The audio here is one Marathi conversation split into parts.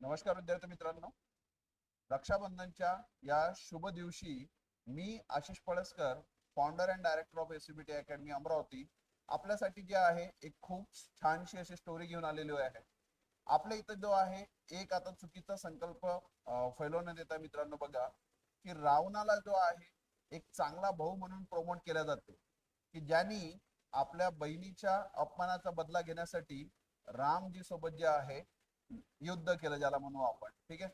नमस्कार विद्यार्थी मित्रांनो. रक्षाबंधनच्या या शुभ दिवशी मी Ashish Palaskar founder and director of ACBT academy Amravati आपल्यासाठी जे आहे एक खूप छानशी अशी स्टोरी घेऊन आलेली आहे. आपल्या इथं जो आहे एक आता चुकीचा संकल्प फैलवण्यात येत आहे मित्रांनो बघा की रावणाला जो आहे एक चांगला भाऊ म्हणून प्रमोट केला जाते. की ज्यांनी आपल्या बहिणीच्या अपमानाचा बदला घेण्यासाठी रामजी सोबत जे आहे युद्ध केलं ज्याला म्हणू आपण ठीक आहे?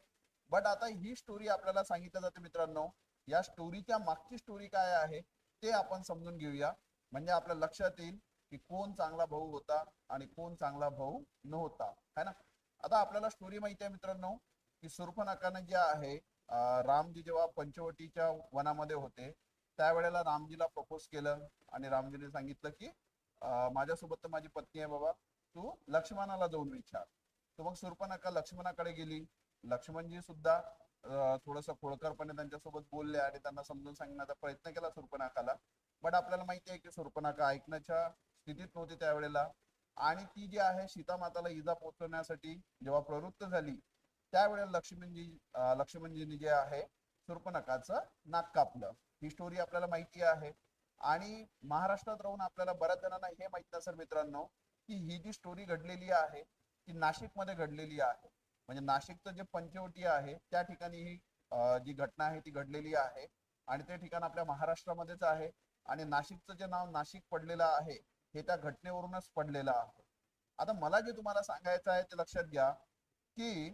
बट आता ही स्टोरी आपल्याला सांगितलं जाते मित्रांनो या स्टोरीच्या मागची स्टोरी काय आहे ते आपण समजून घेऊया. म्हणजे आपल्या लक्षात येईल की कोण चांगला भाऊ होता आणि कोण चांगला भाऊ नव्हता है ना? आता आपल्याला स्टोरी माहिती आहे मित्रांनो की सुर्फनकानं जे आहे रामजी जेव्हा पंचवटीच्या वनामध्ये होते त्यावेळेला रामजीला प्रपोज केलं आणि रामजीने सांगितलं की माझ्यासोबत तर माझी पत्नी आहे बाबा तू लक्ष्मणाला जाऊन विचार. तर मग सुर्पनका लक्ष्मणाकडे गेली? लक्ष्मणजी सुद्धा थोडस खोडकरपणे त्यांच्यासोबत बोलले आणि त्यांना समजून सांगण्याचा प्रयत्न केला सुर्पनाकाला बट आपल्याला माहिती आहे की सुर्पनाका ऐकण्याच्या स्थितीत नव्हती त्यावेळेला. आणि ती जी आहे सीता माताला इजा पोहोचवण्यासाठी जेव्हा प्रवृत्त झाली त्यावेळेला लक्ष्मणजी लक्ष्मणजीनी लक्ष्मणजींनी जे आहे सुर्पनकाचं नाक कापलं. ही स्टोरी आपल्याला माहिती आहे. आणि महाराष्ट्रात राहून आपल्याला बऱ्याच जणांना हे माहीत नसेल मित्रांनो की ही जी स्टोरी घडलेली आहे ती नाशिकमध्ये घडलेली आहे. म्हणजे नाशिकचं जे पंचवटी आहे त्या ठिकाणी ही जी घटना आहे ती घडलेली आहे. आणि ते ठिकाण आपल्या महाराष्ट्रामध्येच आहे. आणि नाशिकचं जे नाव नाशिक पडलेलं आहे हे त्या घटनेवरूनच पडलेलं आहे. आता मला जे तुम्हाला सांगायचं आहे ते लक्षात घ्या की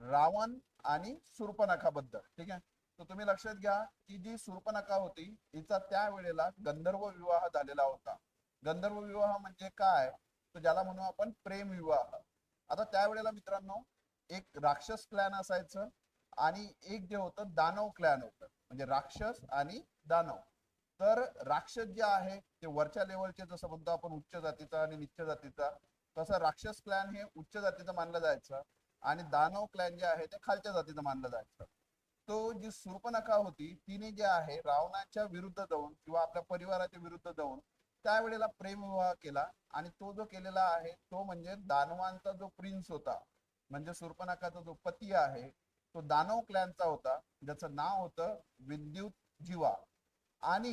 रावण आणि सुर्पनखाबद्दल ठीक आहे? तर तुम्ही लक्षात घ्या की जी सुर्पनखा होती हिचा त्यावेळेला गंधर्व विवाह झालेला होता. गंधर्व विवाह म्हणजे काय? ज्याला म्हणू आपण प्रेम विवाह. आता त्यावेळेला मित्रांनो एक राक्षस क्लॅन असायचं आणि एक जे होतं दानव क्लॅन होतं. म्हणजे राक्षस आणि दानव. तर राक्षस जे आहे ते वरच्या लेवलचे जसं म्हणतो आपण उच्च जातीचा आणि निच्च जातीचा तसं राक्षस क्लॅन हे उच्च जातीचं मानलं जायचं आणि दानव क्लॅन जे आहे ते खालच्या जातीचं मानलं जायचं. तो जी सुर्पनखा होती तिने जे आहे रावणाच्या विरुद्ध जाऊन किंवा आपल्या परिवाराच्या विरुद्ध जाऊन त्यावेळेला प्रेमविवाह केला आणि तो जो केलेला आहे तो म्हणजे दानवांचा जो प्रिन्स होता म्हणजे सुर्पनखाचा जो पती आहे तो दानव क्लॅनचा होता ज्याचं नाव होतं विद्युत जीवा. आणि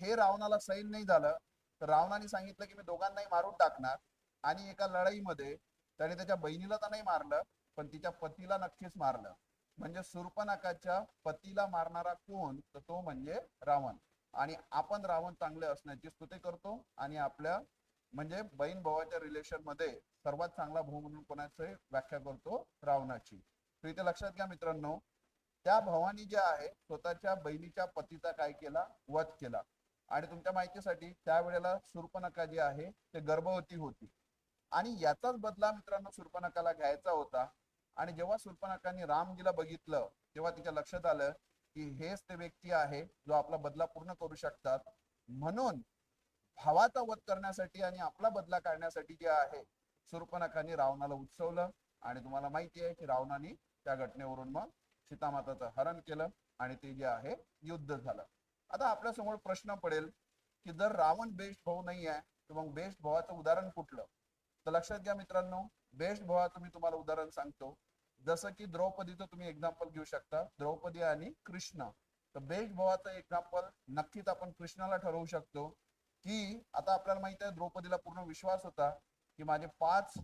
हे रावणाला सैन नाही झालं तर रावणाने सांगितलं की मी दोघांनाही मारून टाकणार आणि एका लढाईमध्ये त्याने त्याच्या बहिणीला तर नाही मारलं पण तिच्या पतीला नक्कीच मारलं. म्हणजे सूर्पनाकाच्या पतीला मारणारा कोण तर तो म्हणजे रावण. आणि आपण रावण चांगले असण्याची स्तुती करतो आणि आपल्या म्हणजे बहीण भावाच्या रिलेशनमध्ये सर्वात चांगला भाऊ म्हणून कोणाची व्याख्या करतो? रावणाची. तर इथे लक्षात घ्या मित्रांनो त्या भावानी जे आहे स्वतःच्या बहिणीच्या पतीचा काय केला? वध केला. आणि तुमच्या माहितीसाठी त्यावेळेला सुर्पनखा जी आहे ते गर्भवती होती. आणि याचाच बदला मित्रांनो सुर्पनखाला घ्यायचा होता. आणि जेव्हा सुर्पनखाने रामजीला बघितलं तेव्हा तिच्या लक्षात आलं की हेच ते व्यक्ती आहे जो आपला बदला पूर्ण करू शकतात. म्हणून भावाचा वध करण्यासाठी आणि आपला बदला काढण्यासाठी जे आहे सुर्पनखाने रावणाला उचवलं आणि तुम्हाला माहिती आहे की रावणाने त्या घटनेवरून मग सीतामाताचं हरण केलं आणि ते जे आहे युद्ध झालं. आता आपल्यासमोर प्रश्न पडेल की जर रावण बेस्ट भाऊ नाही आहे तर मग बेस्ट भावाचं उदाहरण कुठलं? तर लक्षात घ्या मित्रांनो बेस्ट भावाचं मी तुम्हाला उदाहरण सांगतो. जसं की द्रौपदीचं तुम्ही एक्झाम्पल घेऊ शकता. द्रौपदी आणि कृष्ण. तर बेस्ट भावाचं एक्झाम्पल नक्कीच आपण कृष्णाला ठरवू शकतो. की आता आपल्याला माहीत आहे द्रौपदीला पूर्ण विश्वास होता की माझे पाच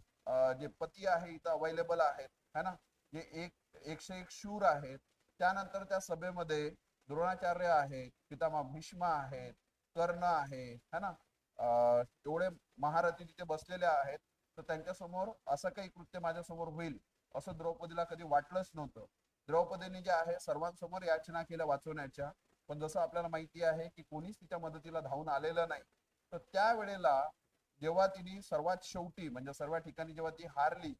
जे पती आहे इथं अवेलेबल आहेत. है ना? जे एक एकशे एक शूर आहेत. त्यानंतर त्या सभेमध्ये द्रोणाचार्य आहेत पितामा भीष्म आहेत कर्ण आहे है ना? तेवढे एवढे महारथी तिथे बसलेले आहेत. तर त्यांच्यासमोर असं काही कृत्य माझ्यासमोर होईल. असं द्रौपदीला कधी वाटलंच नव्हतं. द्रौपदीने जे आहे सर्वांसमोर याचना केल्या वाचवण्याच्या. पण जसं आपल्याला माहिती आहे की कोणीच तिच्या मदतीला धावून आलेलं नाही. तर त्यावेळेला जेव्हा तिने सर्वात शेवटी म्हणजे सर्व ठिकाणी जेव्हा ती हारली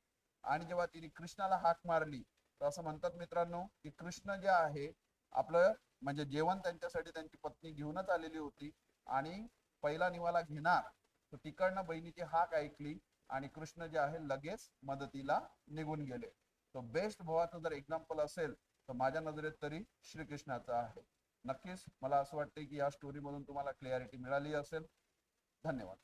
आणि जेव्हा तिने कृष्णाला हाक मारली तर असं म्हणतात मित्रांनो की कृष्ण जे आहे आपलं म्हणजे जेवण त्यांच्यासाठी त्यांची पत्नी घेऊनच आलेली होती आणि पहिला निवाला घेणार. तिकडनं बहिणीची हाक ऐकली आणि कृष्ण जे आहे लगेच मदतीला निघून गेले. तो बेस्ट भावाचं जर एक्झाम्पल असेल तर माझ्या नजरेत तरी श्रीकृष्णाचा आहे. नक्कीच मला असं वाटते की या स्टोरी मधून तुम्हाला क्लिअरिटी मिळाली असेल. धन्यवाद.